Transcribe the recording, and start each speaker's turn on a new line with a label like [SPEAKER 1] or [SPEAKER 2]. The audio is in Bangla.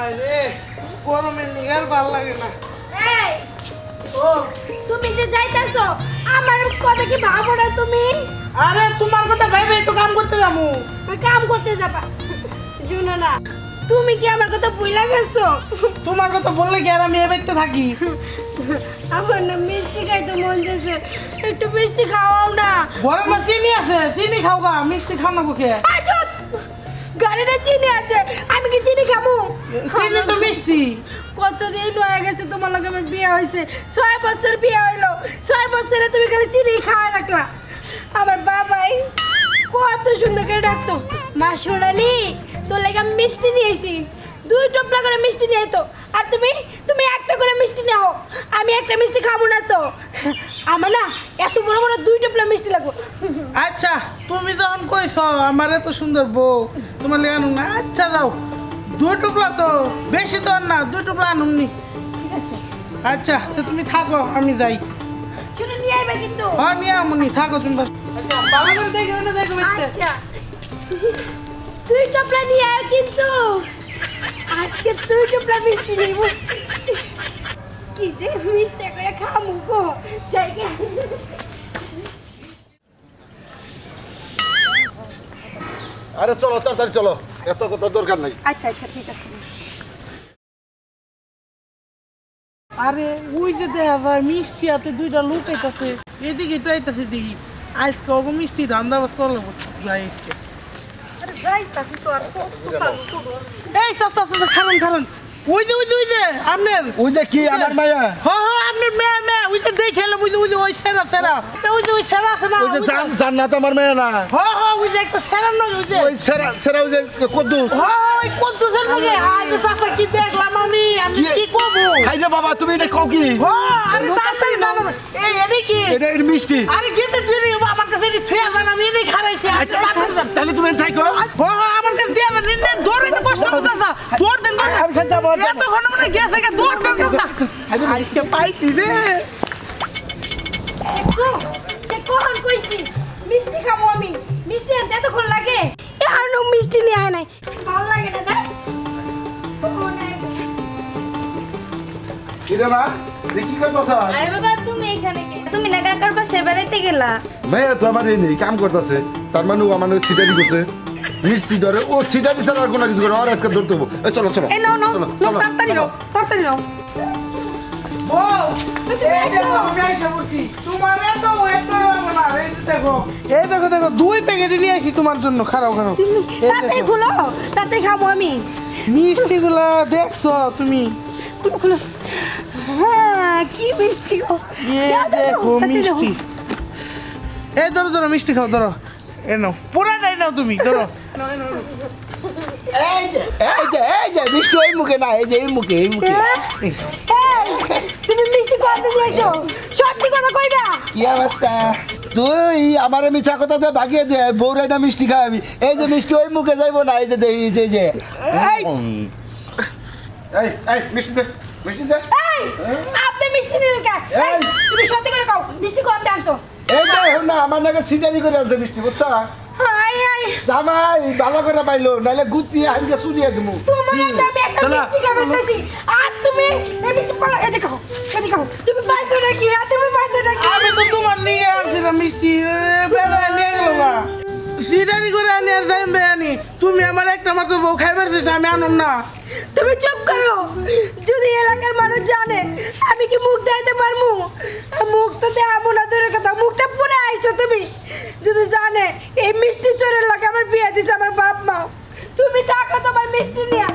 [SPEAKER 1] আরে গরমের নিগার ভালো লাগে না।
[SPEAKER 2] এই
[SPEAKER 1] ও
[SPEAKER 2] তুমি যে যাইতাছো আমার কথা কি ভাবো না তুমি?
[SPEAKER 1] আরে তোমার কথা ভাইবে তো কাম করতে যাব।
[SPEAKER 2] কাম করতে যাবা। শুনো না তুমি কি আমার কথা ভুলে গেছো?
[SPEAKER 1] তোমার কথা বললে কি আর আমি এ বাড়িতে থাকি?
[SPEAKER 2] আমার না মিষ্টি খাইতে মন যাচ্ছে একটু মিষ্টি খাওয়াও না।
[SPEAKER 1] না চিনি আছে চিনি খাও গা মিষ্টি খাও না বুকে!
[SPEAKER 2] গাড়িটা চিনি আছে আমি কি চিনি খাব
[SPEAKER 1] চিনি তো মিষ্টি।
[SPEAKER 2] কত দিন হয়ে গেছে তোমার লগে আমার বিয়ে হয়েছে? ছয় বছর বিয়ে হইল। ছয় বছরে তুমি খালি চিনি খাওয়া রাখলা। আমার বাবাই কত সুন্দর করে ডাকতো মা সোনালি তোর লেগে আমি মিষ্টি নিয়ে এসি দুই টপলা করে মিষ্টি নিয়ে আইতো আর তুমি তুমি একটা করে মিষ্টি নাও। আমি একটা মিষ্টি খাব না তো। আমার না এত বড় বড় দুই টপলা মিষ্টি লাগবো।
[SPEAKER 1] আচ্ছা তুমি যখন কইছ আমার এত সুন্দর বউ তোমার লেগে আনুন না। আচ্ছা যাও। দুই টুকলা তো বেশি তো না দুই টুকলা আনুননি
[SPEAKER 2] ঠিক আছে।
[SPEAKER 1] আচ্ছা তো তুমি থাকো আমি যাই।
[SPEAKER 2] শুনে নিয়ে আইবে কিন্তু।
[SPEAKER 1] হ্যাঁ নিয়ে আমনি থাকো তুমি আচ্ছা করে দেখো না দেখো
[SPEAKER 2] আচ্ছা। তুই টপলা নিয়ে আয় কিন্তু। আজকে তুই টপলা মিষ্টি নিব। কি যে মিষ্টি করে খামু গো জায়গা।
[SPEAKER 3] আরে চলো তাড়াতাড়ি চলো এত কথা দরকার নাই।
[SPEAKER 2] আচ্ছা আচ্ছা ঠিক আছে।
[SPEAKER 1] আরে ওই যে দেখা যায় মিষ্টি হাতে দুইটা লোক আইতাছে এদিকে তো আইতাছে দেখি। আজকে ওগো মিষ্টি ধান্দাবাজ করলে যাই আজকে।
[SPEAKER 2] আরে যাইতাছি তো আর কত কাম
[SPEAKER 1] এই চাচা চাচা ওই যে ওই যে ওই যে আপনার
[SPEAKER 3] ওই যে কি আমার মায়া?
[SPEAKER 1] হ্যাঁ হ্যাঁ আপনার মেয়ে মেয়ে ওই যে ওই যে ওই যে ওই সেরা সেরা। ওই যে ওই সেরা আছে না?
[SPEAKER 3] ওই যে
[SPEAKER 1] ওই যে-
[SPEAKER 3] জান জান্নাত আমার মেয়ে না?
[SPEAKER 1] হ্যাঁ হ্যাঁ ওই যে একটা সেরা ওই যে।
[SPEAKER 3] ওই সেরা সেরা ওই যে কদ্দুস।
[SPEAKER 1] হ্যাঁ ওই কদ্দুসের লগে হাই যে কি দেখলাম আমি? আমি
[SPEAKER 3] কি-
[SPEAKER 1] কি
[SPEAKER 3] হাই রে বাবা তুমি এটা কও কি?
[SPEAKER 1] হ্যাঁ আরে তাড়াতাড়ি না না, এই এদিকে কি?
[SPEAKER 3] এটা এর মিষ্টি।
[SPEAKER 1] আরে আমার কাছে আমি এনে খারাইছি আচ্ছা
[SPEAKER 3] তাহলে তুমি থাকো।
[SPEAKER 1] হ্যাঁ হ্যাঁ আমার কাছে দিয়ে দেন নিন নেন দৌড়ে তো কষ্ট হবে চাচা দৌড় দেন দৌড় দেন।
[SPEAKER 3] আমি খান যাব, যাব।
[SPEAKER 1] এতক্ষণ মানে গেছে গা দৌড় দেন চাচা আজকে পাইছি রে।
[SPEAKER 2] দেখছ সে কখন কইছি? মিষ্টি খাব আমি। মিষ্টি আনতে এতক্ষণ লাগে? এ আর নো মিষ্টি নিয়ে আয় নাই। ভালো লাগে না তাই ও নাই
[SPEAKER 3] মা? দেখি করতেছ?
[SPEAKER 4] আরে বাবা তুমি এখানে কে? তুমি না কাকার পাশে বেড়াইতে গেলা।
[SPEAKER 3] মেয়ে তো আমার এই নেই কাম করতেছে। তার মানে ও আমার সিটারি করছে। মিষ্টি ধরে ও সিটারি ছাড়া আর কোনো কিছু করে আর আজকে ধরতে হব। এই চলো চলো।
[SPEAKER 2] এই নাও নাও নাও তাড়াতাড়ি নাও তাড়াতাড়ি নাও।
[SPEAKER 1] এই দেখো। দেখো দুই প্যাকেট নিয়ে আসি তোমার জন্য। খারাপ
[SPEAKER 2] তাড়াতাড়ি খাব আমি।
[SPEAKER 1] মিষ্টি গুলা দেখছ তুমি?
[SPEAKER 2] হ্যাঁ কি মিষ্টি গো।
[SPEAKER 1] দেখো। মিষ্টি। এই ধরো ধরো মিষ্টি খাও ধরো। এ নাও পুরাটাই নাও তুমি ধরো।
[SPEAKER 3] এই যে এই যে এই যে মিষ্টি ওই মুখে না এই যে এই মুখে এই মুখে।
[SPEAKER 2] তুমি মিষ্টি দিয়েছ? সত্যি কথা কইবা?
[SPEAKER 3] কি অবস্থা? তুই আমার মিছা কথা দিয়ে ভাগিয়ে দে বউরাইটা মিষ্টি খাওয়াবি। এই যে মিষ্টি ওই মুখে যাইবো না এই যে দে এই যে এই
[SPEAKER 1] এই!
[SPEAKER 3] এই এই মিষ্টি দে মিষ্টি দে।
[SPEAKER 2] এই আপনি মিষ্টি নিয়ে কে?
[SPEAKER 3] এই!
[SPEAKER 2] তুমি সত্যি করে কও মিষ্টি কোয়াতে আনছো?
[SPEAKER 3] এই যে এখন না আমার নাকি সিটারি করে আনছে বুঝছা? জামাই ভালো করে পাইলো নাহলে গুতি আনকে শুনিয়ে দেবো
[SPEAKER 2] তোমার আমি একটা মিষ্টি খাবার চাইছি। আর তুমি পালা তুমি পাইছো নাকি? তুমি পাইছো নাকি?
[SPEAKER 1] আমি তো তোমার নিয়ে আসছিলাম মিষ্টি এ, নিয়ে গেল গা। সিটারি করে আনি আর যাই বেআনি তুমি আমার একটা মাত্র বউ খাইবার দিয়েছ আমি আনুম না।
[SPEAKER 2] তুমি চুপ করো। যদি এলাকার মানুষ জানে আমি কি মুখ দেখাইতে পারব মুখ তো দেখাবো না веселее.